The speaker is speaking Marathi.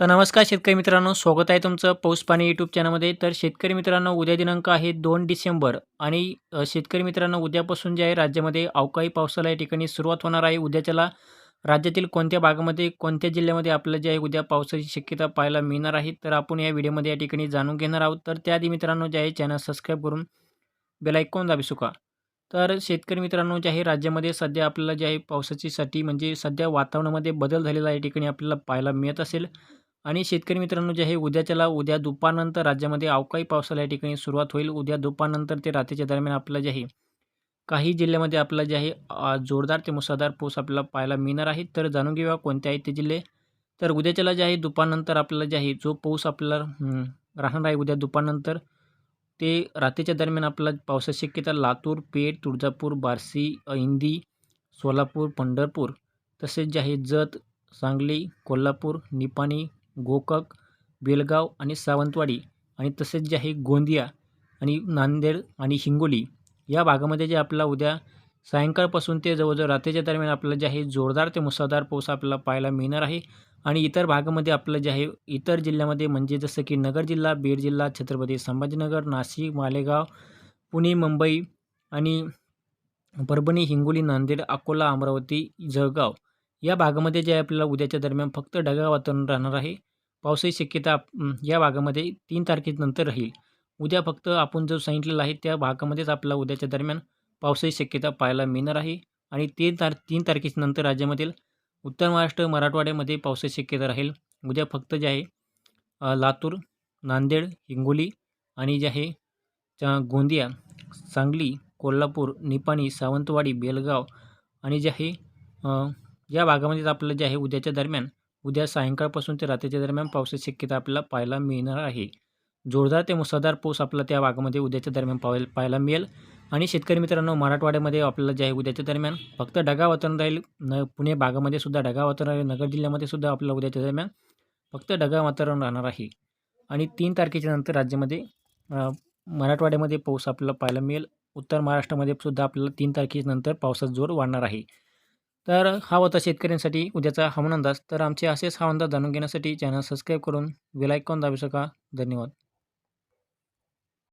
तर नमस्कार शेतकरी मित्रांनो स्वागत आहे तुमचं पाऊस पाणी यूट्यूब चॅनलमध्ये तर शेतकरी मित्रांनो उद्या दिनांक आहे दोन डिसेंबर आणि शेतकरी मित्रांनो उद्यापासून जे आहे राज्यामध्ये अवकाळी पावसाला या ठिकाणी सुरुवात होणार आहे. उद्याच्याला राज्यातील कोणत्या भागामध्ये कोणत्या जिल्ह्यामध्ये आपलं जे आहे उद्या पावसाची शक्यता पाहायला मिळणार आहे तर आपण या व्हिडिओमध्ये या ठिकाणी जाणून घेणार आहोत. तर त्याआधी मित्रांनो जे आहे चॅनल सबस्क्राईब करून बेल दाबी सुका. तर शेतकरी मित्रांनो जे आहे राज्यामध्ये सध्या आपल्याला जे आहे पावसाची साठी म्हणजे सध्या वातावरणामध्ये बदल झालेला या ठिकाणी आपल्याला पाहायला मिळत असेल. आणि शेतकरी मित्रांनो जे आहे उद्याच्याला उद्या दुपारनंतर राज्यामध्ये अवकाळी पावसाला या ठिकाणी सुरुवात होईल. उद्या दुपारनंतर ते रात्रीच्या दरम्यान आपलं जे आहे काही जिल्ह्यामध्ये आपलं जे आहे जोरदार ते मुसळधार पाऊस आपल्याला पाहायला मिळणार आहे. तर जाणून घेऊया कोणते आहेत ते जिल्हे. तर उद्याच्याला जे आहे दुपारनंतर आपल्याला जे आहे जो पाऊस आपल्याला राहणार आहे उद्या दुपारनंतर ते रात्रीच्या दरम्यान आपल्याला पावसाची शक्यता लातूर पेठ तुळजापूर बार्शी इंदी सोलापूर पंढरपूर तसेच जे आहे जत सांगली कोल्हापूर निपाणी गोकाक बेलगाव आणि सावंतवाडी आणि तसेच जे आहे गोंदिया आणि नांदेड आणि हिंगोली या भागामध्ये जे आपल्याला उद्या सायंकाळपासून ते जवळजवळ रात्रीच्या दरम्यान आपल्याला जे आहे जोरदार ते मुसळधार पाऊस आपल्याला पाहायला मिळणार आहे. आणि इतर भागामध्ये आपलं जे आहे इतर जिल्ह्यामध्ये म्हणजे जसं की नगर जिल्हा बीड जिल्हा छत्रपती संभाजीनगर नाशिक मालेगाव पुणे मुंबई आणि परभणी हिंगोली नांदेड अकोला अमरावती जळगाव या भागामध्ये जे आहे आपल्याला उद्याच्या दरम्यान फक्त ढगाळ वातावरण राहणार आहे. पावसाची शक्यता या भागामध्ये तीन तारखेनंतर राहील. उद्या फक्त आपण जो सांगितलेलं आहे त्या भागामध्येच आपल्याला उद्याच्या दरम्यान पावसाची शक्यता पाहायला मिळणार आहे. आणि तीन तार तीन तारखेनंतर राज्यामधील उत्तर महाराष्ट्र मराठवाड्यामध्ये पावसाची शक्यता राहील. उद्या फक्त जे आहे लातूर नांदेड हिंगोली आणि जे आहे च्या गोंदिया सांगली कोल्हापूर निपाणी सावंतवाडी बेलगाव आणि जे आहे या भागामध्ये आपल्याला जे आहे उद्याच्या दरम्यान उद्या सायंकाळपासून ते रात्रीच्या दरम्यान पावसाची शक्यता आपल्याला पाहायला मिळणार आहे. जोरदार ते मुसळधार पाऊस आपला त्या भागामध्ये उद्याच्या दरम्यान पाहायला पाहायला मिळेल. आणि शेतकरी मित्रांनो मराठवाड्यामध्ये आपल्याला जे आहे उद्याच्या दरम्यान फक्त ढगा वातावरण राहील. न पुणे भागामध्ये सुद्धा ढगा वातावरण राहील. नगर जिल्ह्यामध्ये सुद्धा आपल्याला उद्याच्या दरम्यान फक्त ढगा वातावरण राहणार आहे. आणि तीन तारखेच्या नंतर राज्यामध्ये मराठवाड्यामध्ये पाऊस आपल्याला पाहायला मिळेल. उत्तर महाराष्ट्रामध्ये सुद्धा आपल्याला तीन तारखेनंतर पावसाचा जोर वाढणार आहे. तर हा होता शेतकऱ्यांसाठी उद्याचा हवामान अंदाज. तर आमचे असेच हवामान अंदाज जाणून घेण्यासाठी चॅनल सबस्क्राईब करून बेलायकॉन दाबू शका धन्यवाद.